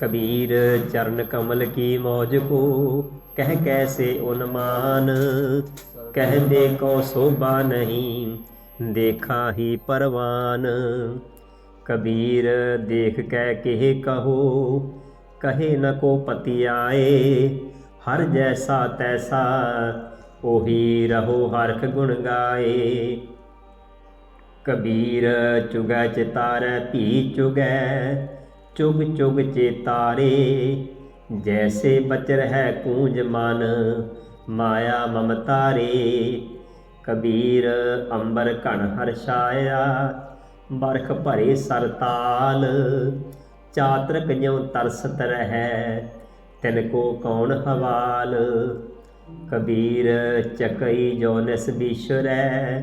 ਕਬੀਰ ਚਰਨ ਕਮਲ ਕੀ ਮੌਜ ਕੋ? ਕਹਿ ਕੈਸੇ ਉਨਮਾਨ? ਕਹਿੰਦੇ ਕੋ ਸੋਭਾ ਨਹੀਂ, ਦੇਖਾ ਹੀ ਪਰਵਾਨ। ਕਬੀਰ ਦੇਖ ਕੈ ਕਹਿ ਕਹੋ? ਕਹੇ ਨ ਕੋ ਪਤੀ ਆਏ, ਹਰ ਜੈਸਾ ਤੈਸਾ, ਉਹੀ ਰਹੋ ਹਰਖ ਗੁਣ ਗਾਏ। ਕਬੀਰ ਚੁਗੈ ਚਿਤਾਰੈ ਭੀ ਚੁਗੈ ਚੁਗ ਚੁਗ ਚੇਤਾਰੇ ਜੈਸੇ ਬਚਰ ਹੈ ਕੂੰਜ ਮਨ, ਮਾਇਆ ਮਮਤਾਰੇ ਕਬੀਰ ਅੰਬਰ ਘਣ ਹਰਸ਼ਾਇਆ ਬਰਖ ਭਰੇ ਸਰਤਾਲ ਚਾਤਰਕ ਜਿਉ ਤਰਸਤ ਰਹੈ, ਤਿਨ ਕੋ ਕੌਣ ਹਵਾਲ। ਕਬੀਰ ਚਕਈ ਜੋ ਨਿਸ ਬਿਸ਼ਰੈ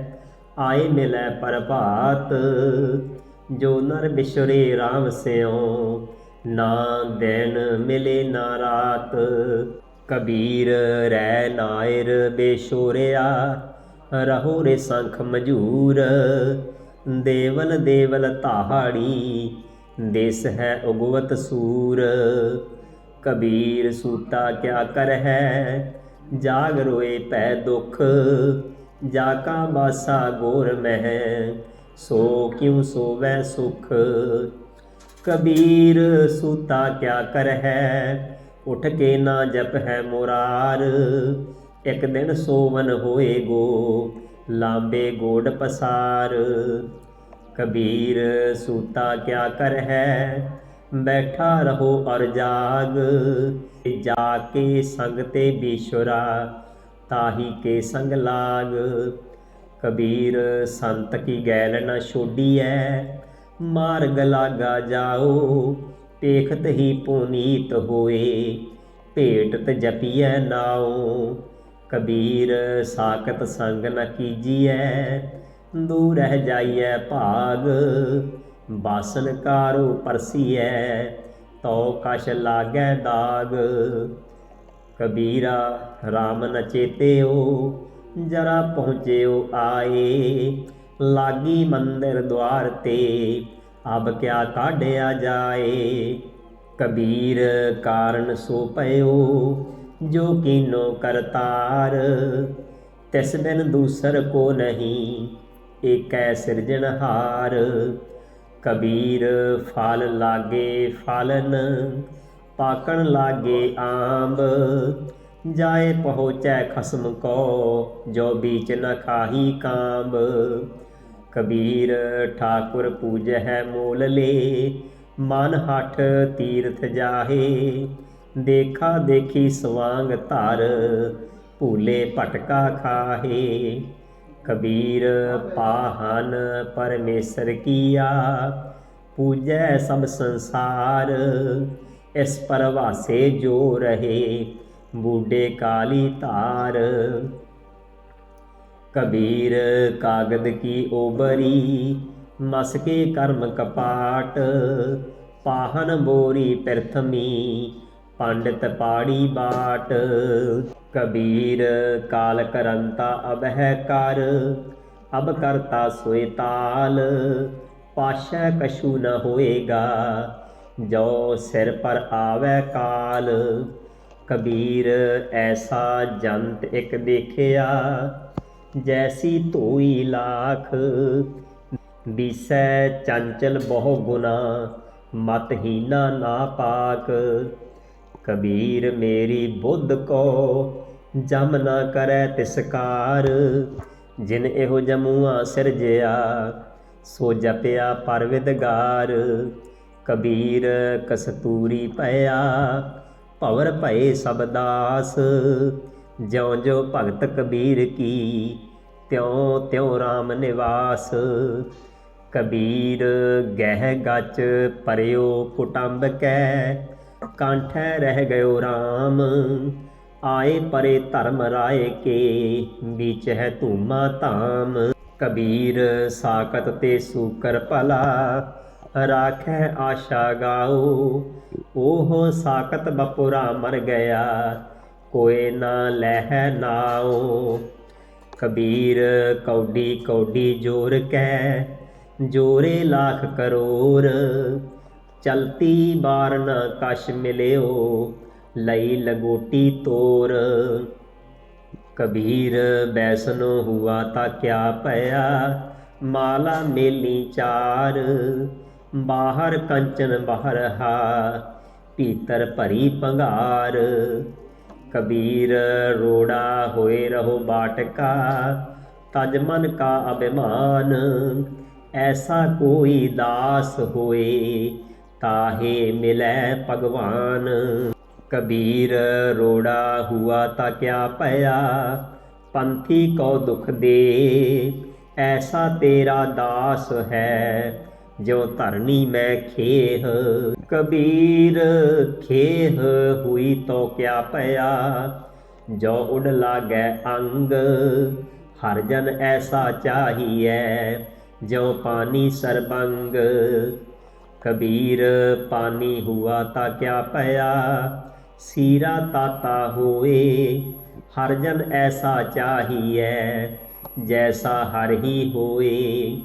ਆਏ ਮਿਲੈ ਪ੍ਰਭਾਤ। ਜੋ ਨਰ ਬਿਸ਼ਰੇ RAM ਸਿਓ ਨਾ ਦਿਨ ਮਿਲੇ ਨਾ ਰਾਤ। ਕਬੀਰ ਰਹਿ ਨਾਇਰ ਬੇਸ਼ੋਰਿਆ, ਰਹੋ ਰੇ ਸੰਖ ਮਜੂਰ। ਦੇਵਲ ਦੇਵਲ ਤਾਹਾੜੀ ਦੇਸ ਹੈ ਉਗਵਤ ਸੂਰ। ਕਬੀਰ ਸੂਤਾ ਕਿਆ ਕਰ ਹੈ ਜਾਗ ਰੋਏ ਪੈ ਦੁਖ। ਜਾ ਕਾ ਬਾਸਾ ਗੋਰ ਮਹਿ ਸੋ ਕਿਉ ਸੋਵੈ ਸੁਖ? ਕਬੀਰ ਸੂਤਾ ਕਿਆ ਕਰ ਹੈ ਉਠ ਕੇ ਨਾ ਜਪ ਹੈ ਮੁਰਾਰ। ਇੱਕ ਦਿਨ ਸੋਵਨ ਹੋਏਗੋ ਲਾਂਬੇ ਗੋੜ ਪਸਾਰ। ਕਬੀਰ ਸੂਤਾ ਕਿਆ ਕਰ ਹੈ ਬੈਠਾ ਰਹੋ ਅਰ ਜਾਗ। ਜਾ ਕੇ ਸੰਗ ਤੇ ਬੀਸ਼ਰਾ, ਤਾਹੀ ਕੇ ਸੰਗ ਲਾਗ। ਕਬੀਰ, ਸੰਤ ਕੀ ਗੈਲ ਨ ਛੋਡੀਐ? ਮਾਰਗ ਲਾਗਾ ਜਾਓ ਪੇਖਤ ਹੀ ਪੁਨੀਤ ਹੋਏ। ਭੇਟਤ ਜਪੀਐ ਨਾਉ, ਕਬੀਰ, ਸਾਖਤ ਸੰਗ ਨ ਕੀਜੀਐ। ਦੂਰ ਰਹਿ ਜਾਈਐ ਭਾਗ, ਬਾਸਨ ਕਾਰੋ ਪਰਸੀਐ। ਤੋ ਕਛ ਲਾਗੈ ਦਾਗ। ਕਬੀਰਾ RAM ਨ ਚੇਤਿਓ ਜਰਾ ਪਹੁੰਚਿਓ ਆਏ। ਲਾਗੀ ਮੰਦਰ ਦਵਾਰ ਤੇ ਅਬ ਕਿਆ ਕਾਢਿਆ ਜਾਏ। ਕਬੀਰ ਕਾਰਨ ਸੋ ਪਇਓ, ਜੋ ਕੀਨੋ ਕਰਤਾਰ। ਤਿਸ ਬਿਨ ਦੂਸਰ ਕੋ ਨਹੀਂ, ਏਕੈ ਸਿਰਜਣਹਾਰ ਕਬੀਰ ਫਲ ਲਾਗੇ ਫਲਨ, ਪਾਕਣ ਲਾਗੇ ਆਂਬ। ਜਾਏ ਪਹੁੰਚੈ ਖਸਮ ਕੋ, ਜੋ ਬੀਚ ਨ ਖਾਹੀ ਕਾਂਬ। ਕਬੀਰ ਠਾਕੁਰ ਪੂਜਹਿ ਮੂਲ ਲੇ, ਮਨ ਹਠ ਤੀਰਥ ਜਾਹੇ। ਦੇਖਾ ਦੇਖੀ ਸਵਾਂਗ ਧਰ, ਭੂਲੇ ਭਟਕਾ ਖਾਹੇ। ਕਬੀਰ ਪਾਹਨ ਪਰਮੇਸ਼ਰ ਕੀਆ, ਪੂਜੈ ਸਭ ਸੰਸਾਰ, ਇਸ ਪਰਵਾਸੇ ਜੋ ਰਹੇ। ਬੂਡੇ ਕਾਲੀ ਧਾਰ। ਕਬੀਰ ਕਾਗਦ ਕੀ ਓਬਰੀ ਮਸ ਕਰਮ ਕਪਾਟ। ਪਾਹਨ ਬੋਰੀ ਪ੍ਰਥਮੀ, ਪੰਡਿਤ ਪਾੜੀ ਬਾਟ। ਕਬੀਰ ਕਾਲ ਕਰੰਤਾ ਅਬ ਕਰ, ਅਬ ਕਰਤਾ ਸੋਏ ਤਾਲ। ਪਾਸ਼ਾ ਕਸ਼ੂ ਨ ਹੋਏਗਾ, ਜੋ ਸਿਰ ਪਰ ਆਵੇ ਕਾਲ। ਕਬੀਰ, ਐਸਾ ਜੰਤ ਇੱਕ ਦੇਖਿਆ, ਜੈਸੀ ਧੋਈ ਲਾਖ। ਦਿਸੈ ਚੰਚਲ ਬਹੁ ਗੁਨਾ ਮਤਹੀਨਾ ਨਾ ਪਾਕ। ਕਬੀਰ, ਮੇਰੀ ਬੁੱਧ ਕੋ, ਜਮ ਨਾ ਕਰੈ ਤਿਸਕਾਰ। ਜਿਨ ਇਹੋ ਜਮੂਆ ਸਿਰਜਿਆ, ਸੋ ਜਪਿਆ ਪਰਵਿਦਗਾਰ। ਕਬੀਰ, ਕਸਤੂਰੀ ਪਿਆ ਭਵਰ ਭਏ ਸਭ ਦਾਸ। ਜਿਉ ਜਿਉ ਭਗਤ ਕਬੀਰ ਕੀ, ਤਿਉ ਤਿਉ RAM ਨਿਵਾਸ। ਕਬੀਰ ਗਹਿ ਗਚ ਪਰਿਓ ਕੁਟੰਬ ਕੈ, ਕਾਂਠੈ ਰਹਿ ਗਇਓ RAM ਆਏ ਪਰੇ ਧਰਮ ਰਾਏ ਕੇ ਵਿੱਚ ਹੈ ਧੂਮਾ ਧਾਮ। ਕਬੀਰ ਸਾਕਤ ਤੇ ਸੂਕਰ ਭਲਾ ਰਾਖੈ ਆਸ਼ਾ ਗਾਓ। ਉਹ ਸਾਕਤ ਬਪੁਰਾ ਮਰ ਗਿਆ ਕੋਏ ਨਾ ਲਹਿ ਨਾਓ ਕਬੀਰ ਕੌਡੀ ਕੌਡੀ ਜੋਰ ਕੈ ਜੋਰੇ ਲੱਖ ਕਰੋੜ ਚਲਤੀ ਬਾਰ ਨਾ ਕਸ਼ ਮਿਲਿਓ, ਲਈ ਲਗੋਟੀ ਤੋਰ। ਕਬੀਰ ਬੈਸਨੋ ਹੁਆ ਤਾਂ ਕਿਆ ਪਿਆ, ਮਾਲਾ ਮੇਲੀ ਚਾਰ। ਬਾਹਰ ਕੰਚਨ ਬਾਹਰ ਹਾ ਭੀਤਰ ਭਰੀ ਪੰਘਾਰ। ਕਬੀਰ ਰੋੜਾ ਹੋਏ ਰਹੋ ਬਾਟਕਾ, ਤਜ ਮਨ ਕਾ ਅਭਿਮਾਨ। ਐਸਾ ਕੋਈ ਦਾਸ ਹੋਏ ਤਾਹੇ ਮਿਲੈ ਭਗਵਾਨ। ਕਬੀਰ ਰੋੜਾ ਹੁਆ ਤਾਂ ਕਿਆ ਪਿਆ ਪੰਥੀ ਕੋ ਦੁਖ ਦੇ। ਐਸਾ ਤੇਰਾ ਦਾਸ ਹੈ ਜੋ ਧਰਨੀ ਮੈਂ ਖੇਹ, ਕਬੀਰ ਖੇਹ ਹੋਈ ਤੋ ਕਿਆ ਪਿਆ? ਜੋ ਉਡ ਲਾਗੈ ਅੰਗ, ਹਰ ਜਨ ਐਸਾ ਚਾਹੀਐ, ਜੋ ਪਾਣੀ ਸਰਬੰਗ। ਕਬੀਰ ਪਾਣੀ ਹੁਆ ਤਾਂ ਕਿਆ ਪਿਆ? ਸੀਰਾ ਤਾਤਾ ਹੋਏ, ਹਰ ਜਨ ਐਸਾ ਚਾਹੀਐ, ਜੈਸਾ ਹਰ ਹੀ ਹੋਏ।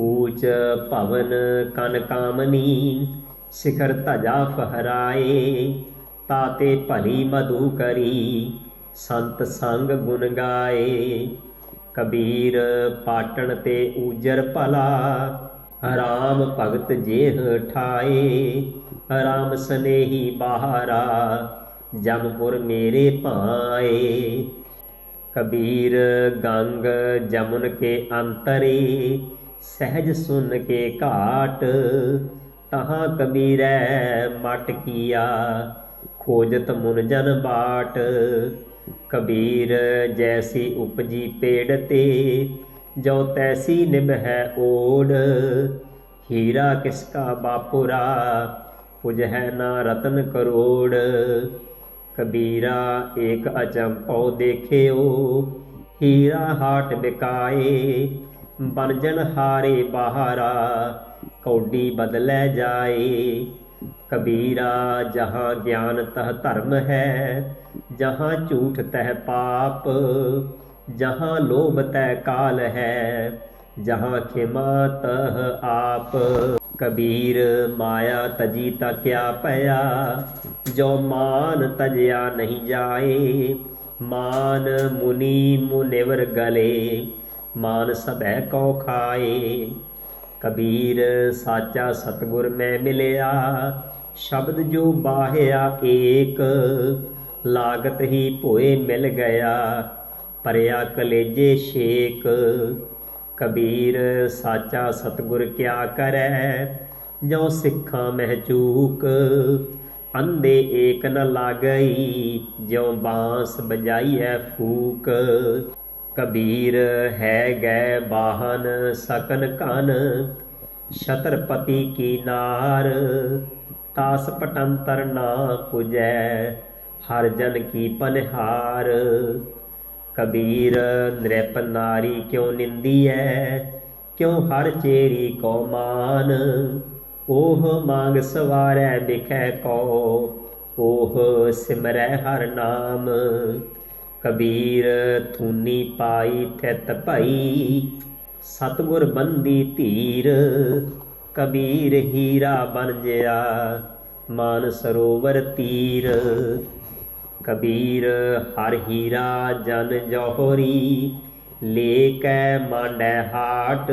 ਊਚ ਭਵਨ ਕਨ ਕਾਮਨੀ, ਸਿਖਰ ਧਜਾ ਫਹਰਾਏ, ਤਾਤੇ ਭਲੀ ਮਧੂ ਕਰੀ, ਸੰਤ ਸੰਗ ਗੁਣ ਗਾਏ। ਕਬੀਰ ਪਾਟਣ ਤੇ ਊਜਰ ਭਲਾ, ਰਾਮ ਭਗਤ ਜੇਹ ਠਾਏ। ਰਾਮ ਸਨੇਹੀ ਬਾਹਰਾ ਜਮਪੁਰ ਮੇਰੇ ਭਾਏ। ਕਬੀਰ ਗੰਗ ਜਮੁਨ ਕੇ ਅੰਤਰੇ ਸਹਿਜ ਸੁਨ ਕੇ ਘਾਟ, ਤਹਾਂ ਕਬੀਰੈ ਮਟ ਕੀਆ, ਖੋਜਤ ਮੁਨ ਜਨ ਬਾਟ। ਕਬੀਰ ਜੈਸੀ ਉਪਜੀ ਪੇੜ ਤੇ, ਜੋ ਤੈਸੀ ਨਿਭੈ ਓੜ। ਹੀਰਾ ਕਿਸ ਕਾ ਬਾਪੁਰਾ ਪੁਜਹਿ ਨਾ ਰਤਨ ਕਰੋੜ। ਕਬੀਰਾ ਏਕ ਅਚੰਪਉ ਦੇਖਿਓ, ਹੀਰਾ ਹਾਟ ਬਿਕਾਏ ਬਨਜਨ ਹਾਰੇ ਬਹਾਰਾ, ਕੌਡੀ ਬਦਲੇ ਜਾਏ। ਕਬੀਰਾ, ਜਹਾਂ ਗਿਆਨ ਤਹ ਧਰਮ ਹੈ, ਜਹਾਂ ਝੂਠ ਤਹ ਪਾਪ, ਜਹਾਂ ਲੋਭ ਤੈ ਕਾਲ ਹੈ, ਜਹਾਂ ਖਿਮਾ ਤਹ ਆਪ। ਕਬੀਰ, ਮਾਇਆ ਤਜੀ ਤਾ ਕਿਆ ਭਇਆ ਜੋ ਮਾਨ ਤਜਿਆ ਨਹੀਂ ਜਾਏ। ਮਾਨ ਮੁਨੀ ਮੁਨਿਵਰ ਗਲੇ ਮਾਨ ਸਭੈ ਕੋ ਖਾਏ। ਕਬੀਰ ਸਾਚਾ ਸਤਗੁਰ ਮੈਂ ਮਿਲਿਆ। ਸ਼ਬਦ ਜੋ ਬਾਹਿਆ ਏਕ, ਲਾਗਤ ਹੀ ਭੋਏ ਮਿਲ ਗਿਆ। ਪਰਿਆ ਕਲੇਜੇ ਸ਼ੇਕ ਕਬੀਰ ਸਾਚਾ ਸਤਗੁਰ ਕਿਆ ਕਰੈ? ਜੋ ਸਿੱਖਾਂ ਮਹਿਚੂਕ ਅੰਦੇ ਏਕ ਨ ਲਾਗਈ। ਜਿਉ ਬਾਂਸ ਬਜਾਈਐ ਫੂਕ। ਕਬੀਰ ਹੈ ਗੈ ਬਾਹਨ ਸਕਨ ਕਨ ਛਤਰਪਤੀ ਕੀ ਨਾਰ, ਤਾਸ ਪਟੰਤਰ ਨਾ ਪੁਜੈ, ਹਰ ਜਨ ਕੀ ਪਨਹਾਰ। ਕਬੀਰ, ਨ੍ਰਿਪ ਨਾਰੀ ਕਿਉ ਨਿੰਦੀਐ? ਕਿਉ ਹਰ ਚੇਰੀ ਕੋ ਮਾਨ? ਉਹ ਮੰਗ ਸਵਾਰੈ ਬਿਖੈ ਕੋ। ਉਹ ਸਿਮਰੈ ਹਰ ਨਾਮ। ਕਬੀਰ ਥੂਨੀ ਪਾਈ ਥਿਤ ਭਈ। ਸਤਗੁਰ ਬੰਦੀ ਧੀਰ, ਕਬੀਰ ਹੀਰਾ ਬਣ ਜਿਆ, ਮਾਨ ਸਰੋਵਰ ਤੀਰ। ਕਬੀਰ ਹਰ ਹੀਰਾ ਜਨ ਜੋਹਰੀ ਲੈ ਕੈ ਮਾਂਡੈ ਹਾਟ।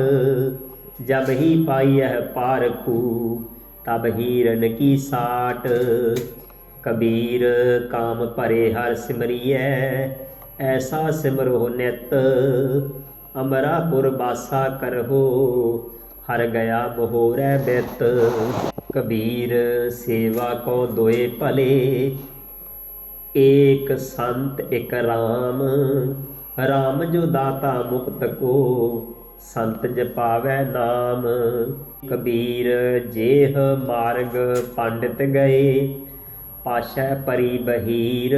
ਜਬ ਹੀ ਪਾਈਐ ਪਾਰਖੂ ਤਬ ਹੀਰਨ ਕੀ ਸਾਟ। ਕਬੀਰ ਕਾਮ ਭਰੇ ਹਰ ਸਿਮਰਿਐ, ਐਸਾ ਸਿਮਰੋ ਨਿਤ, ਅਮਰਾਪੁਰ ਬਾਸਾ ਕਰਹੋ, ਹਰ ਗਿਆ ਬਹੋਰੈ ਬਿਤ। ਕਬੀਰ ਸੇਵਾ ਕੋ ਦੋਏ ਭਲੇ, ਏਕ ਸੰਤ ਇਕ ਰਾਮ। ਰਾਮ ਜੋ ਦਾਤਾ ਮੁਕਤ ਕੋ, ਸੰਤ ਜਪਾਵੈ ਨਾਮ। ਕਬੀਰ ਜੇਹ ਮਾਰਗ ਪੰਡਿਤ ਗਏ ਆਸ਼ੈ ਪਰੀ ਬਹੀਰ,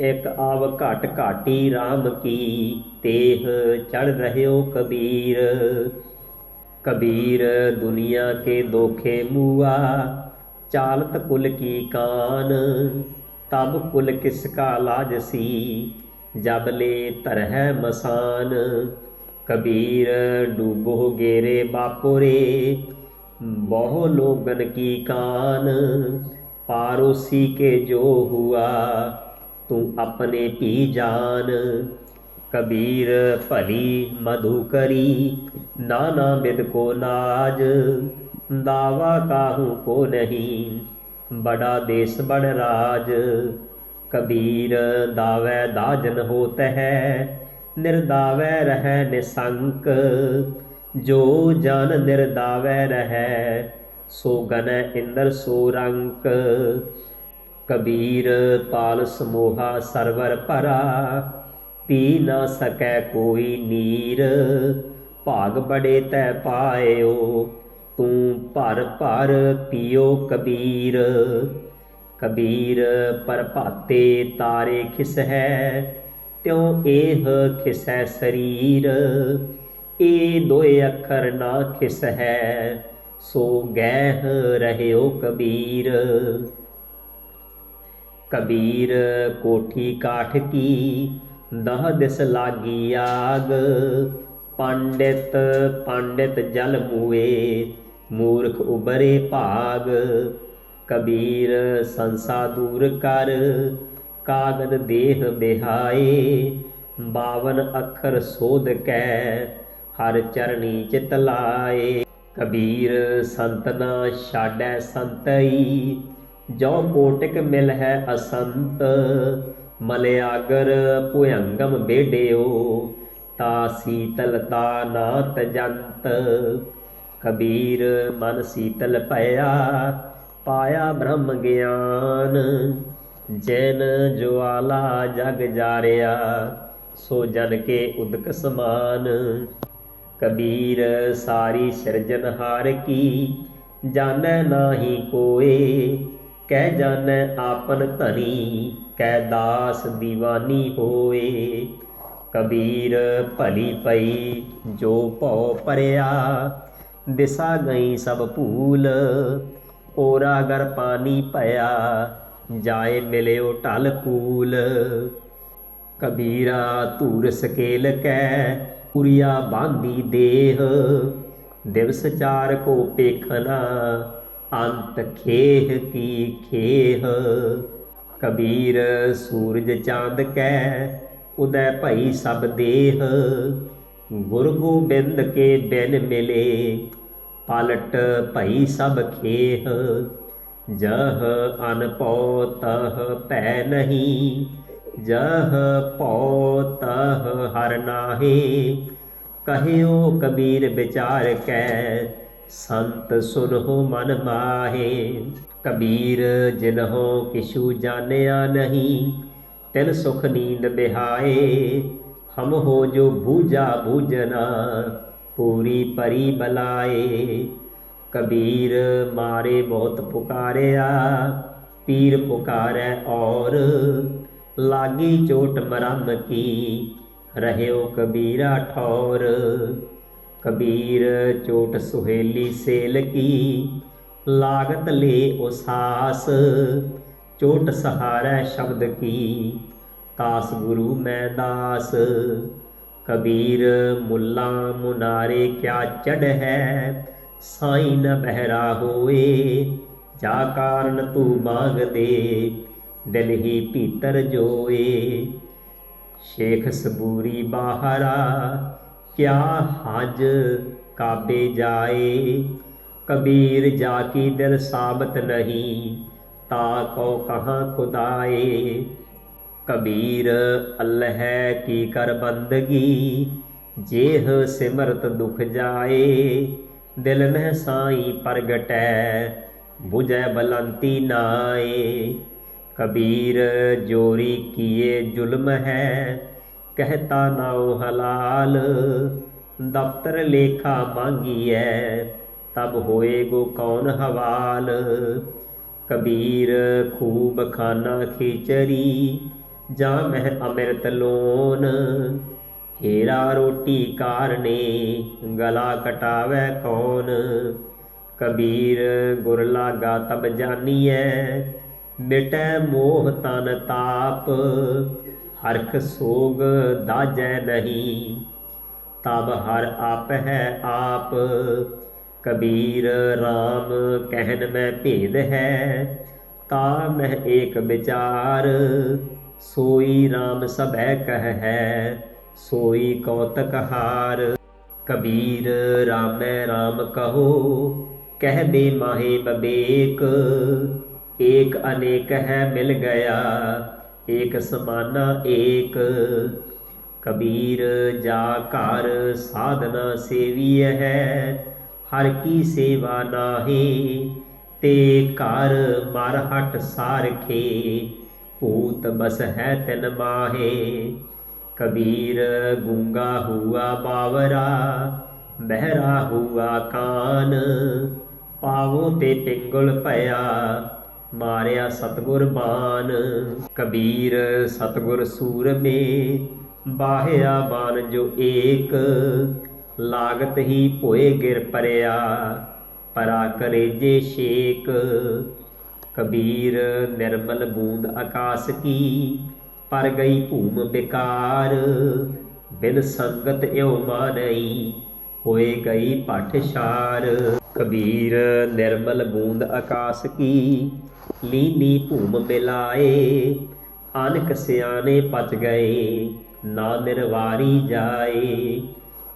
ਇਕ ਆਵ ਘਟ ਘਾਟੀ ਰਾਮ ਕੀ, ਤੇਹ ਚੜ ਰਹਿਓ ਕਬੀਰ। ਕਬੀਰ ਦੁਨੀਆ ਕੇ ਦੋਖੇ ਮੂਆ, ਚਾਲਤ ਕੁਲ ਕੀ ਕਾਨ, ਤਬ ਕੁਲ ਕਿਸ ਕਾ ਲਾਜ ਸੀ, ਜਬ ਲੈ ਤਰਹਿ ਮਸਾਨ। ਕਬੀਰ ਡੂਬੋ ਗੇਰੇ ਬਾਪੋਰੇ ਬਹੁ ਲੋਗਨ ਕੀ ਕਾਨ। कान पारोसी के जो हुआ तू अपने पी जान कबीर भली मधु करी नाना बिद को नाज दावा काहू को नहीं बड़ा देश बड़ राज कबीर दावै दाजन होत है निर्दावै रह निसंक जो जन निर्दावै रह ਸੋਗਨ ਇੰਦਰ ਸੋ ਰੰਕ ਕਬੀਰ ਪਾਲ ਸਮੋਹਾ ਸਰਵਰ ਭਰਾ, ਪੀ ਨਾ ਸਕੈ ਕੋਈ ਨੀਰ, ਭਾਗ ਬੜੇ ਤੈ ਪਾਇਓ, ਤੂੰ ਭਰ ਭਰ ਪੀਓ ਕਬੀਰ। ਕਬੀਰ ਪਰਪਾਤੇ ਤਾਰੇ ਖਿਸ ਹੈ ਤਿਉ ਇਹ ਖਿਸੈ ਸਰੀਰ ਇਹ ਦੋਏ ਅੱਖਰ ਨਾ ਖਿਸ ਹੈ ਸੋ ਗਹਿ ਰਹਿਓ ਕਬੀਰ। ਕਬੀਰ ਕੋਠੀ ਕਾਠ ਕੀ, ਦਹ ਦਿਸ ਲਾਗੀ ਆਗ। ਪੰਡਿਤ ਪੰਡਿਤ ਜਲ ਮੂਏ, ਮੂਰਖ ਉਬਰੇ ਭਾਗ। ਕਬੀਰ ਸੰਸਾ ਦੂਰ ਕਰ, ਕਾਗਦ ਦੇਹ ਬਿਹਾਏ। ਬਾਵਨ ਅੱਖਰ ਸੋਧ ਕੈ, ਹਰ ਚਰਣੀ ਚਿਤ ਲਾਏ। ਕਬੀਰ ਸੰਤ ਨਾ ਛਾੜੈ ਸੰਤਈ ਜੋ ਕੋਟਿਕ ਮਿਲ ਹੈ ਅਸੰਤ ਮਲਿਆਗਰ ਭੁਯੰਗਮ ਬੇੜਿਓ ਤਾ ਸੀਤਲਤਾ ਨਾ ਤਜੰਤ ਕਬੀਰ ਮਨ ਸੀਤਲ ਭਇਆ, ਪਾਇਆ ਬ੍ਰਹਮ ਗਿਆਨ। ਜੈਨ ਜਵਾਲਾ ਜਗ ਜਾਰਿਆ, ਸੋ ਜਨ ਕੇ ਉਦਕ ਸਮਾਨ। ਕਬੀਰ ਸਾਰੀ ਸਿਰਜਨਹਾਰ ਕੀ। ਜਾਣੈ ਨਾਹੀ ਕੋਏ, ਕਹਿ ਜਾਣੈ ਆਪਨ ਧਨੀ, ਕਹਿ ਦਾਸ ਦੀਵਾਨੀ ਹੋਏ। ਕਬੀਰ ਭਲੀ ਪਈ, ਜੋ ਭਉ ਪਰਿਆ, ਦਿਸਾ ਗਈ ਸਭ ਭੂਲ। ਓਰਾ ਗਰ ਪਾਣੀ ਭਇਆ, ਜਾਏ ਮਿਲਿਓ ਢਲ ਕੂਲ। ਕਬੀਰਾ ਧੂਰ ਸਕੇਲ ਕੈ ਉਰੀਆ ਬਾਂਦੀ ਦੇਹ। ਦਿਵਸ ਚਾਰ ਕੋ ਪੇਖਨਾ ਅੰਤ ਖੇਹ ਕੀ ਖੇਹ। ਕਬੀਰ ਸੂਰਜ ਚਾਂਦ ਕੈ, ਉਦੈ ਭਈ ਸਭ ਦੇਹ। ਗੁਰ ਗੋਬਿੰਦ ਕੇ ਬਿਨ ਮਿਲੇ, ਪਲਟ ਭਈ ਸਭ ਖੇਹ। ਜਹ ਅਨਪਉ ਤਹ ਭੈ ਨਹੀਂ ਜਹ ਪਉ ਤਹ ਹਰ ਨਾਹੀ, ਕਹਿਓ ਕਬੀਰ ਵਿਚਾਰ ਕੈ, ਸੰਤ ਸੁਨਹੁ ਮਨ ਮਾਹੇ। ਕਬੀਰ ਜਿਨਹੁ ਕਿਛੂ ਜਾਣਿਆ ਨਹੀਂ ਤਿਲ ਸੁਖ ਨੀਂਦ ਬਿਹਾਏ। ਹਮ ਹੋ ਜੋ ਬੂਝਾ ਬੂਝਨਾ ਪੂਰੀ ਪਰੀ ਬਲਾਏ। ਕਬੀਰ ਮਾਰੇ ਬਹੁਤ ਪੁਕਾਰਿਆ, ਪੀਰ ਪੁਕਾਰੈ ਔਰ ਲਾਗੀ ਚੋਟ ਮਰਮ ਕੀ? ਰਹਿਓ ਕਬੀਰਾ ਠੌਰ। ਕਬੀਰ ਚੋਟ ਸੁਹੇਲੀ ਸੇਲ ਕੀ? ਲਾਗਤ ਲੇ ਉਸਾਸ। ਚੋਟ ਸਹਾਰੈ ਸ਼ਬਦ ਕੀ? ਤਾਸ ਗੁਰੂ ਮੈਂ ਦਾਸ। ਕਬੀਰ ਮੁੱਲਾ ਮੁਨਾਰੇ ਕਿਆ ਚੜ ਹੈ? ਸਾਈਂ ਨ ਬਹਿਰਾ ਹੋਏ। ਜਾ ਕਾਰਨ ਤੂੰ ਮੰਗਦੇ ਦਿਲ ਹੀ ਭੀਤਰ ਜੋਏ, ਸ਼ੇਖ ਸਬੂਰੀ ਬਾਹਰਾ, ਕਿਆ ਹਜ ਕਾਬੇ ਜਾਏ? ਕਬੀਰ ਜਾ ਕੀ ਦਿਲ ਸਾਬਤ ਨਹੀਂ, ਤਾ ਕੋ ਕਹਾਂ ਖੁਦਾਏ? ਕਬੀਰ, ਅੱਲਹ ਕੀ ਕਰ ਬੰਦਗੀ? ਜੇਹ ਸਿਮਰਤ ਦੁਖ ਜਾਏ, ਦਿਲ ਮਹਿ ਸਾਈ ਪ੍ਰਗਟੈ, ਬੁਝੈ ਬਲੰਤੀ ਨਾਏ। ਕਬੀਰ ਜੋਰੀ ਕੀਏ ਜ਼ੁਲਮ ਹੈ, ਕਹਤਾ ਨਾਉ ਹਲਾਲ, ਦਫਤਰ ਲੇਖਾ ਮੰਗੀਐ, ਤਬ ਹੋਏ ਗੋ ਕੌਣ ਹਵਾਲ? ਕਬੀਰ ਖੂਬ ਖਾਨਾ ਖਿਚਰੀ, ਜਾ ਮਹਿ ਅੰਮ੍ਰਿਤ ਲੋਨ? ਹੀਰਾ ਰੋਟੀ ਕਾਰਨੇ, ਗਲਾ ਕਟਾਵੇ ਕੌਣ? ਕਬੀਰ ਗੁਰ ਲਾਗਾ ਤਬ ਜਾਨੀਐ ਮਿਟੈ ਮੋਹ ਤਨ ਤਾਪ, ਹਰਖ ਸੋਗ ਦਾਜੈ ਨਹੀਂ। ਤਬ ਹਰ ਆਪ ਹੈ ਆਪ, ਕਬੀਰ RAM ਕਹਿਨ ਮੈਂ ਭੇਦ ਹੈ। ਤਾ ਮਹਿ ਏਕ ਵਿਚਾਰ, ਸੋਈ RAM ਸਭੈ ਕਹ ਹੈ, ਸੋਈ ਕੌਤਕ ਹਾਰ। ਕਬੀਰ ਰਾਮੈ RAM ਕਹੋ, ਕਹਿ ਬੇ ਮਾਹੇ ਬਬੇਕ ਏਕ ਅਨੇਕ ਹੈ ਮਿਲ ਗਿਆ, ਏਕ ਸਮਾਨਾ ਏਕ। ਕਬੀਰ ਜਾ ਘਰ ਸਾਧਨਾ ਸੇਵੀ ਹੈ, ਹਰ ਕੀ ਸੇਵਾ ਨਾਹੀ। ਤੇ ਘਰ ਮਰ ਹਟ ਸਾਰਖੇ ਭੂਤ ਬਸ ਹੈ ਤਨ ਮਾਹੇ। ਕਬੀਰ ਗੁੰਗਾ ਹੁਆ ਬਾਵਰਾ, ਬਹਿਰਾ ਹੁਆ ਕਾਨ। ਪਾਵੋ ਤੇ ਪਿੰਗਲ ਭਇਆ ਮਾਰਿਆ ਸਤਗੁਰ ਬਾਣ ਕਬੀਰ ਸਤਗੁਰ ਸੂਰਮੇ ਬਾਹਿਆ ਬਾਣ ਜੋ ਏਕ। ਲਾਗਤ ਹੀ ਭੋਏ ਗਿਰ ਪਰਿਆ, ਪਰਾ ਕਰੇ ਜੇ ਸ਼ੇਕ ਕਬੀਰ ਨਿਰਮਲ ਬੂੰਦ ਆਕਾਸ ਕੀ, ਪਰ ਗਈ ਭੂਮ ਬਿਕਾਰ। ਬਿਨ ਸੰਗਤ ਇਉ ਮਾਨਈ, ਹੋਏ ਗਈ ਪਠ ਛਾਰ। ਕਬੀਰ ਨਿਰਮਲ ਬੂੰਦ ਆਕਾਸ ਕੀ ਲੀਨੀ ਭੂਮ ਬਿਲਾਏ ਅਨਕ ਸਿਆਣੇ ਪਚ ਗਏ, ਨਾ ਨਿਰਵਾਰੀ ਜਾਏ।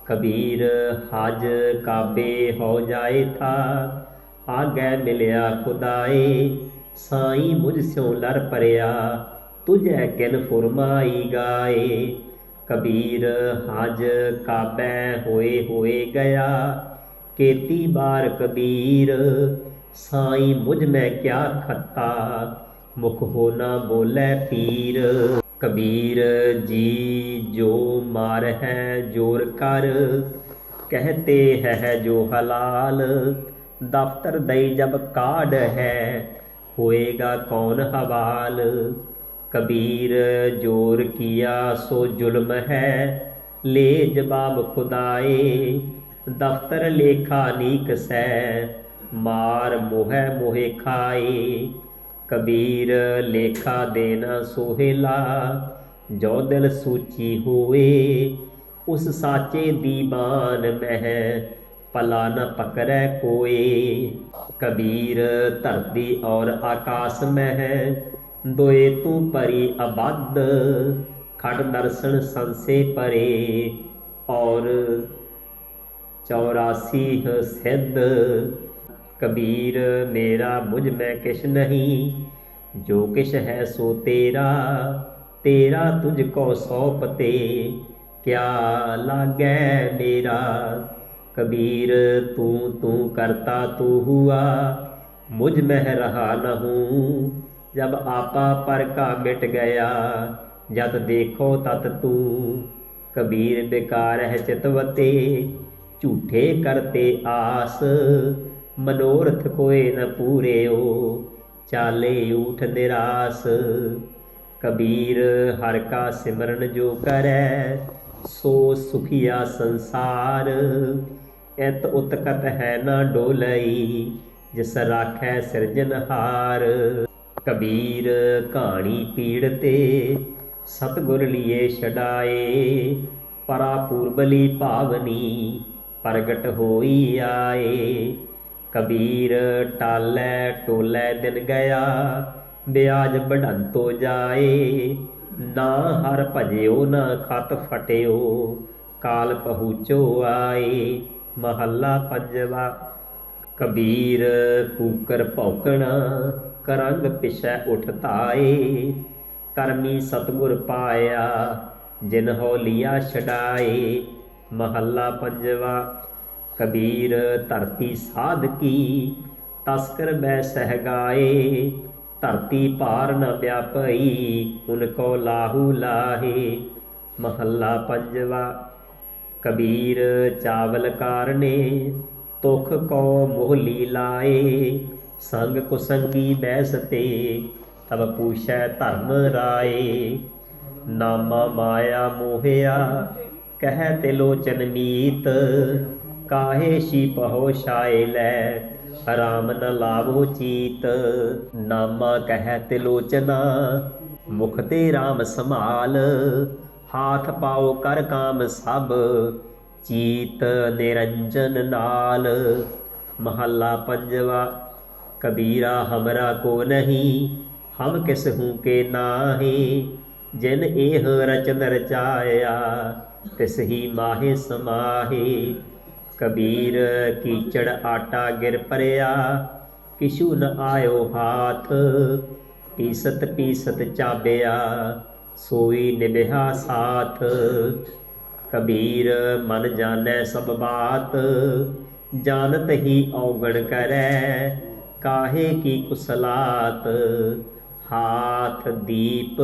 ਕਬੀਰ ਹਜ ਕਾਬੇ ਹੋ ਜਾਏ ਥਾ, ਆਗੈ ਮਿਲਿਆ ਖੁਦਾਏ। ਸਾਈ ਮੁਝ ਸਿਉ ਲਰ ਪਰਿਆ ਤੁਝੈ ਕਿਨ ਫੁਰਮਾਈ ਗਾਏ। ਕਬੀਰ ਹਜ ਕਾਬੈ ਹੋਏ ਹੋਏ ਗਿਆ, ਕੇਤੀ ਬਾਰ ਕਬੀਰ ਸਾਈ ਮੁਝ ਮੈਂ ਕਿਆ ਖੱਤਾ, ਮੁਖ ਹੋ ਨਾ ਬੋਲੇ ਪੀਰ। ਕਬੀਰ, ਜੀ ਜੋ ਮਾਰ ਹੈ ਜੋਰ ਕਰ, ਕਹਤੇ ਹੈ ਜੋ ਹਲਾਲ। ਦਫਤਰ ਦਈ ਜਬ ਕਾਢ ਹੈ, ਹੋਏਗਾ ਕੌਣ ਹਵਾਲ। ਕਬੀਰ, ਜੋਰ ਕੀਆ ਸੋ ਜ਼ੁਲਮ ਹੈ ਲੈ ਜਵਾਬ ਖੁਦਾਏ। ਦਫਤਰ ਲੇਖਾ ਨੀਕ ਸੈ ਮਾਰ ਮੋਹਿ ਮੋਹਿ ਖਾਏ, ਕਬੀਰ ਲੇਖਾ ਦੇਣਾ ਸੋਹਿਲਾ, ਜੋ ਦਿਲ ਸੂਚੀ ਹੋਏ, ਉਸ ਸਾਚੇ ਦੀਵਾਨ ਮਹਿ ਪਲਾ ਨ ਪਕੜੈ ਕੋਏ। ਕਬੀਰ ਧਰਤੀ ਔਰ ਆਕਾਸ ਮਹਿ, ਦੋਏ ਤੂੰ ਪਰੀ ਅਬਦ ਖੜ ਦਰਸ਼ਨ ਸੰਸੇ ਪਰੇ, ਔਰ 84 ਸਿੱਧ ਕਬੀਰ ਮੇਰਾ ਮੁਝ ਮੈਂ ਕਿਛ ਨਹੀਂ ਜੋ ਕਿਛ ਹੈ ਸੋ ਤੇਰਾ ਤੇਰਾ ਤੁਝ ਕੋ ਸੌਪਤੇ ਕਿਆ ਲਾਗੈ ਮੇਰਾ ਕਬੀਰ ਤੂੰ ਤੂੰ ਕਰਤਾ ਤੂ ਹੁਆ ਮੁਝ ਮਹਿ ਰਹਾ ਨ ਹੂੰ ਜਬ ਆਪਾ ਪਰ ਕਾ ਮਿਟ ਗਿਆ ਜਦ ਦੇਖੋ ਤਤ ਤੂੰ ਕਬੀਰ ਬਿਕਾਰ ਹੈ ਚਿਤਵਤੇ ਝੂਠੇ ਕਰਤੇ ਆਸ ਮਨੋਰਥ ਕੋਏ ਨ ਪੂਰਿਓ, ਚਾਲੇ ਊਠ ਨਿਰਾਸ। ਕਬੀਰ ਹਰ ਕਾ ਸਿਮਰਨ ਜੋ ਕਰੈ, ਸੋ ਸੁਖੀਆ ਸੰਸਾਰ। ਇਤ ਉਤਕਤ ਹੈ ਨਾ ਡੋਲਈ, ਜਿਸ ਰਾਖੈ ਸਿਰਜਨਹਾਰ ਕਬੀਰ ਕਹਾਣੀ ਪੀੜ ਤੇ ਸਤਗੁਰ ਲੀਏ ਛਡਾਏ। ਪਰਾ ਪੂਰਬਲੀ ਭਾਵਨੀ ਪ੍ਰਗਟ ਹੋਈ ਆਏ। ਕਬੀਰ ਟਾਲੈ ਟੋਲੈ ਦਿਨ ਗਿਆ ਬਿਆਜ ਬਢੰਤੋ ਜਾਏ। ਨਾ ਹਰ ਭਜਿਓ, ਨਾ ਖਤ ਫਟਿਓ, ਕਾਲ ਪਹੁੰਚੋ ਆਏ। ਮਹੱਲਾ ਪੰਜਵਾ, ਕਬੀਰ ਕੂਕਰ ਭੌਕਣਾ, ਕਰੰਗ ਪਿਛੈ ਉਠ ਧਾਏ। ਕਰਮੀ ਸਤਗੁਰ ਪਾਇਆ, ਜਿਨ ਹੋ ਲਿਆ ਛਡਾਏ। ਮਹੱਲਾ ਪੰਜਵਾ ਕਬੀਰ ਧਰਤੀ ਸਾਧਕੀ ਤਸਕਰ ਬੈ ਸਹਗਾਏ ਧਰਤੀ ਪਾਰ ਨ ਵਿਆਪਈ ਉਨ ਕੋ ਲਾਹੂ ਲਾਹੇ। ਮਹੱਲਾ ਪੰਜਵਾ, ਕਬੀਰ ਚਾਵਲ ਕਾਰਨੇ, ਤੁਖ ਕੋ ਮੋਹਲੀ ਲਾਏ ਸੰਗ ਕੁਸੰਗੀ ਬੈਸਤੇ ਤਬ ਪੂਛੈ ਧਰਮ ਰਾਏ। ਨਾਮਾ ਮਾਇਆ ਮੋਹਿਆ, ਕਹਿ ਤੇ ਲੋਚਨ ਮੀਤ। ਕਾਹੇ ਸ਼ੀ ਪਹੋ ਛਾਏ ਲੈ? ਆਰਾਮ ਨ ਲਾਵੋ ਚੀਤ, ਨਾਮਾ ਕਹਿ ਤੇ ਲੋਚਨਾ ਮੁਖ ਤੇ RAM ਸੰਭਾਲ, ਹਾਥ ਪਾਓ ਕਰ ਕਾਮ ਸਭ, ਚੀਤ ਨਿਰੰਜਨ ਨਾਲ। ਮਹੱਲਾ ਪੰਜਵਾ, ਕਬੀਰਾ ਹਮਰਾ ਕੋ ਨਹੀਂ, ਹਮ ਕਿਸ ਹੂੰ ਕੇ ਨਾਹੀ? ਜਿਨ ਇਹ ਰਚਨ ਰਚਾਇਆ, ਤਿਸ ਹੀ ਮਾਹੇ ਸਮਾਹੀ। ਕਬੀਰ ਕੀਚੜ ਆਟਾ ਗਿਰ ਪਰਿਆ ਕਿਛੂ ਨ ਆਇਓ ਹਾਥ, ਪੀਸਤ ਪੀਸਤ ਚਾਬਿਆ, ਸੋਈ ਨਿਭਿਆ ਸਾਥ। ਕਬੀਰ ਮਨ ਜਾਣੈ ਸਭ ਬਾਤ, ਜਾਣਤ ਹੀ ਔਗਣ ਕਰੈ, ਕਾਹੇ ਕੀ ਕੁਸਲਾਤ? ਹਾਥ ਦੀਪ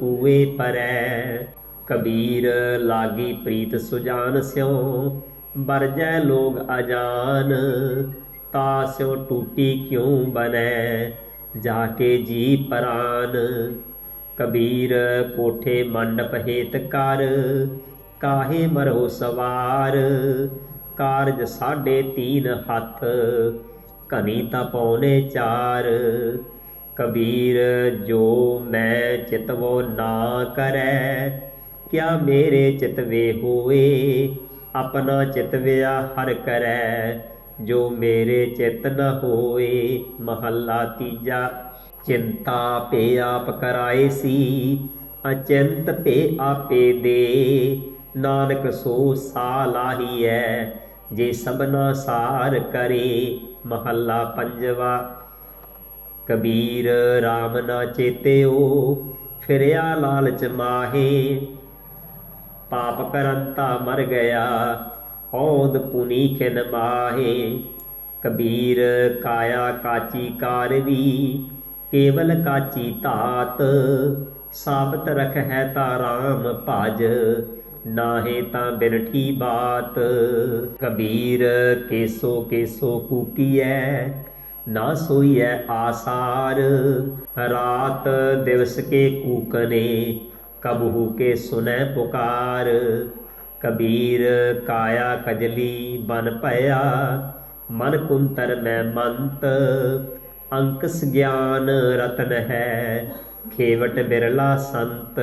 ਕੂਏ ਪਰੈ, ਕਬੀਰ ਲਾਗੀ ਪ੍ਰੀਤ ਸੁਜਾਨ ਸਿਉ ਬਰਜੈ ਲੋਗ ਅਜਾਨ ਤਾਸਿਓ ਟੂਟੀ ਕਿਉ ਬਨੈ ਜਾ ਕੇ ਜੀ ਪਰਾਨ। ਕਬੀਰ ਕੋਠੇ ਮੰਡਪ ਹੇਤ ਕਰ, ਕਾਹੇ ਮਰੋ ਸਵਾਰ? ਕਾਰਜ ਸਾਢੇ ਤੀਨ ਹੱਥ ਕਨੀ ਤਾਂ ਪੌਨੇ ਚਾਰ। ਕਬੀਰ, ਜੋ ਮੈਂ ਚਿਤਵੋ ਨਾ ਕਰੈ, ਕਿਆ ਮੇਰੇ ਚਿਤਵੇ ਹੋਏ? ਆਪਣਾ ਚਿਤ ਵਿਆ ਹਰ ਕਰੈ। ਜੋ ਮੇਰੇ ਚਿਤ ਨ ਹੋਏ, ਮਹੱਲਾ ਤੀਜਾ। ਚਿੰਤਾ ਪੇ ਆਪ ਕਰਾਏ ਸੀ, ਅਚਿੰਤ ਪੇ ਆਪੇ ਦੇ। ਨਾਨਕ ਸੋ ਸਾ ਲਾਹੀਐ, ਜੇ ਸਭਨਾ ਸਾਰ ਕਰੇ, ਮਹੱਲਾ ਪੰਜਵਾ। ਕਬੀਰ RAM ਨਾ ਚੇਤਿਓ, ਫਿਰਿਆ ਲਾਲਚ ਮਾਹੇ। ਪਾਪ ਕਰੰਤਾ ਮਰ ਗਿਆ ਔਦ ਪੁਨੀ ਖਿਨ ਮਾਹੇ। ਕਬੀਰ ਕਾਇਆ ਕਾਚੀ ਕਾਰਵੀ, ਕੇਵਲ ਕਾਚੀ ਧਾਤ। ਸਾਬਤ ਰਖ ਹੈ ਤਾ ਰਾਮ ਭਜ, ਨਾਹੇ ਤਾਂ ਬਿਰਠੀ ਬਾਤ। ਕਬੀਰ ਕੇਸੋ ਕੇਸੋ ਕੂਕੀਐ ਨਾ ਸੋਈਐ ਆਸਾਰ। ਰਾਤ ਦਿਵਸ ਕੇ ਕੂਕਨੇ ਕਬਹੂ ਕੇ ਸੁਨੈ ਪੁਕਾਰ, ਕਬੀਰ ਕਾਇਆ ਕਜਲੀ ਬਨ ਭਇਆ, ਮਨ ਕੁੰਤਰ ਮੈਂ ਮੰਤ, ਅੰਕਸ ਗਿਆਨ ਰਤਨ ਹੈ, ਖੇਵਟ ਬਿਰਲਾ ਸੰਤ।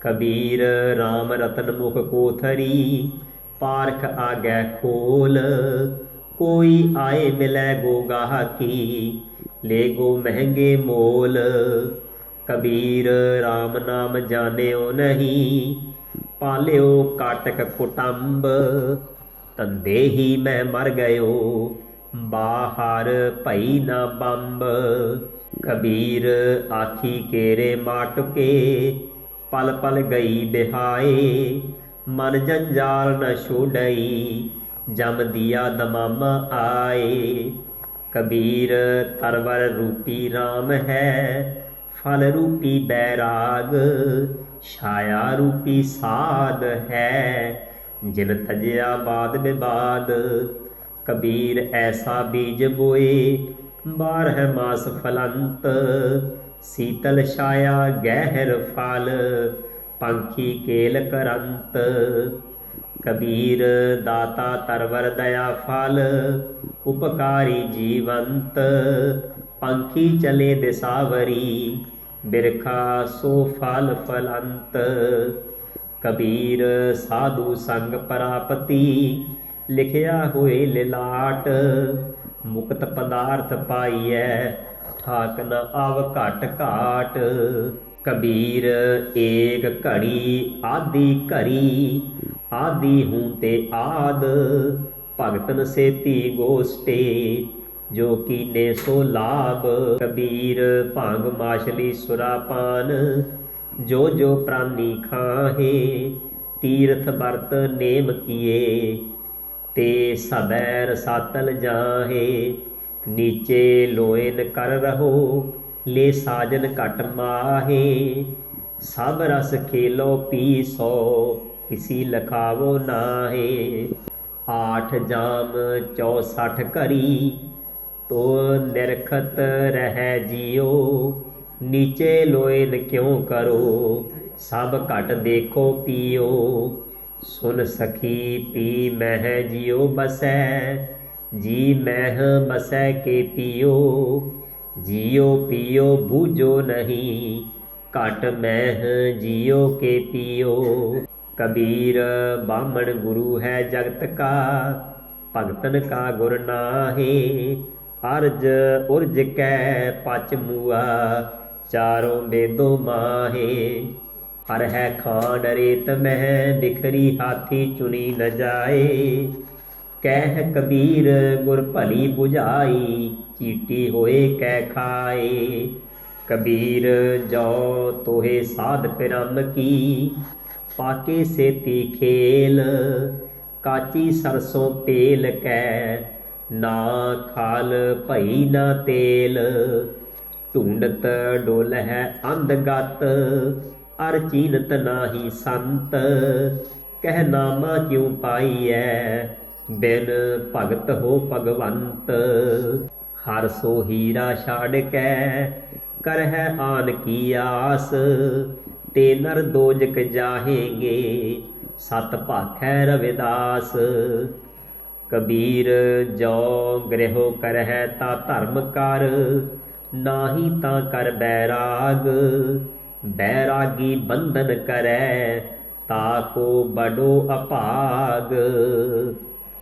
ਕਬੀਰ RAM ਰਤਨ ਮੁਖ ਕੋਥਰੀ, ਪਾਰਖ ਆਗੈ ਖੋਲ, ਕੋਈ ਆਏ ਮਿਲੈ ਗੋ ਗਾਹਕੀ ਲੈ ਗੋ ਮਹਿੰਗੇ ਮੋਲ। ਕਬੀਰ RAM ਨਾਮ ਜਾਣਿਓ ਨਹੀਂ, ਪਾਲਿਓ ਕਾਟਕ ਕੁਟੰਬ। ਤੰਦੇ ਹੀ ਮੈਂ ਮਰ ਗਇਓ, ਬਾਹਰ ਭਈ ਨਾ ਬੰਬ। ਕਬੀਰ, ਆਖੀ ਕੇਰੇ ਮਾਟਕੇ ਪਲ ਪਲ ਗਈ ਬਿਹਾਏ। ਮਨ ਜੰਜਾਲ ਨ ਛੋੜਈ ਜਮ ਦਿਆ ਦਮਾਮਾ ਆਏ। ਕਬੀਰ, ਤਰਵਰ ਰੂਪੀ RAM ਹੈ ਫਲ ਰੂਪੀ ਬੈਰਾਗ ਛਾਇਆ ਰੂਪੀ ਸਾਧ ਹੈ। ਜਿਲ ਤਜਿਆ ਬਾਦ ਵਿਵਾਦ ਕਬੀਰ ਐਸਾ ਬੀਜ ਬੋਏ। ਬਾਰਹ ਮਾਸ ਫਲੰਤ, ਸੀਤਲ ਛਾਇਆ ਗਹਿਰ ਫਲ, ਪੰਖੀ ਕੇਲ ਕਰੰਤ। ਕਬੀਰ ਦਾਤਾ ਤਰਵਰ ਦਇਆ ਫਲ, ਉਪਕਾਰੀ ਜੀਵੰਤ, ਪੰਖੀ ਚਲੇ ਦਿਸਾਵਰੀ। ਬਿਰਖਾ ਸੋ ਫਲ ਫਲੰਤ, ਕਬੀਰ ਸਾਧੂ ਸੰਗ ਪ੍ਰਾਪਤੀ, ਲਿਖਿਆ ਹੋਏ ਲਿਲਾਟ, ਮੁਕਤ ਪਦਾਰਥ ਪਾਈਐ ਠਾਕ ਨ ਆਵ ਘਟ ਘਾਟ, ਕਬੀਰ ਏਕ ਘੜੀ ਆਦੀ ਘੜੀ, ਆਦੀ ਹੂੰ ਤੇ ਆਦ, ਭਗਤਨ ਸੇਤੀ ਗੋਸਟੇ ਜੋ ਕੀਨੇ ਸੋ ਲਾਭ, ਕਬੀਰ ਭਾਂਗ ਮਾਛਲੀ ਸੁਰਾਪਾਨ ਜੋ ਜੋ ਪ੍ਰਾਨੀ ਖਾਹੇ, ਤੀਰਥ ਵਰਤ ਨੇਮ ਕੀਏ। ਤੇ ਸਬੈ ਰਸਾਤਲ ਜਾਹੇ, ਨੀਚੇ ਲੋਇਨ ਕਰ ਰਹੋ, ਲੈ ਸਾਜਨ ਘਟ ਮਾਹੇ। ਸਭ ਰਸ ਖੇਲੋ ਪੀ ਸੋ, ਕਿਸੀ ਲਖਾਵੋ ਨਾਹੇ। ਆਠ ਜਾਮ 64 ਕਰੀ ਤੋ ਨਿਰਖਤ ਰਹਿ ਜਿਓ ਨੀਚੇ ਲੋਇਨ ਕਿਉ ਕਰੋ? ਸਭ ਘਟ ਦੇਖੋ ਪੀਓ, ਸੁਨ ਸਖੀ ਪੀ ਮਹਿ ਜਿਉ ਬਸੈ, ਜੀ ਮਹਿ ਬਸੈ ਕੇ ਪੀਓ, ਜਿਉ ਪੀਓ ਬੂਝੋ ਨਹੀਂ, ਘਟ ਮਹਿ ਜਿਉ ਕੇ ਪੀਓ। ਕਬੀਰ ਬਾਹਮਣ ਗੁਰੂ ਹੈ ਜਗਤ ਕਾ, ਭਗਤਨ ਕਾ ਗੁਰ ਨਾਹੀ ਅਰਜ ਉਰਜ ਕੈ ਪਚ ਮੂਆ, ਚਾਰੋਂ ਬੇਦੋ ਮਾਹੇ। ਹਰ ਹੈ ਖਾਨ ਰੇਤ ਮਹਿ, ਬਿਖਰੀ ਹਾਥੀ ਚੁਣੀ ਨ ਜਾਏ। ਕਹਿ ਕਬੀਰ, ਗੁਰ ਭਲੀ 부ਝਾਈ ਚੀਟੀ ਹੋਏ ਕਹਿ ਖਾਏ। ਕਬੀਰ ਜੋ ਤੋਹੇ ਸਾਧ ਪਿਰਮ ਕੀ, ਪਾਕੇ ਸੇਤੀ ਖੇਲ, ਕਾਚੀ ਸਰਸੋਂ ਤੇਲ ਕੈ ਨਾ ਖਾਲ ਭਈ ਨਾ ਤੇਲ। ਢੂੰਡਤ ਡੋਲ ਹੈ ਅੰਧਗਤ ਅਰ ਚੀਨਤ ਨਾਹੀ ਸੰਤ। ਕਹਿ ਨਾਮਾ ਕਿਉ ਪਾਈਐ? ਬਿਨ ਭਗਤ ਹੋ ਭਗਵੰਤ। ਹਰ ਸੋ ਹੀਰਾ ਛਾੜ ਕੈ ਕਰ ਹੈ ਆਨ ਕੀ ਆਸ। ਤੇ ਨਰ ਦੋਜਕ ਜਾਹੇਗੇ, ਸਤ ਭਾਖੈ ਰਵਿਦਾਸ। ਕਬੀਰ, ਜੋ ਗ੍ਰਹਿ ਕਰਹਿ ਤਾ ਧਰਮ ਕਰ, ਨਾਹੀ ਤਾਂ ਕਰ ਬੈਰਾਗ। ਬੈਰਾਗੀ ਬੰਧਨ ਕਰੈ, ਤਾ ਕੋ ਬਡੋ ਅਭਾਗ।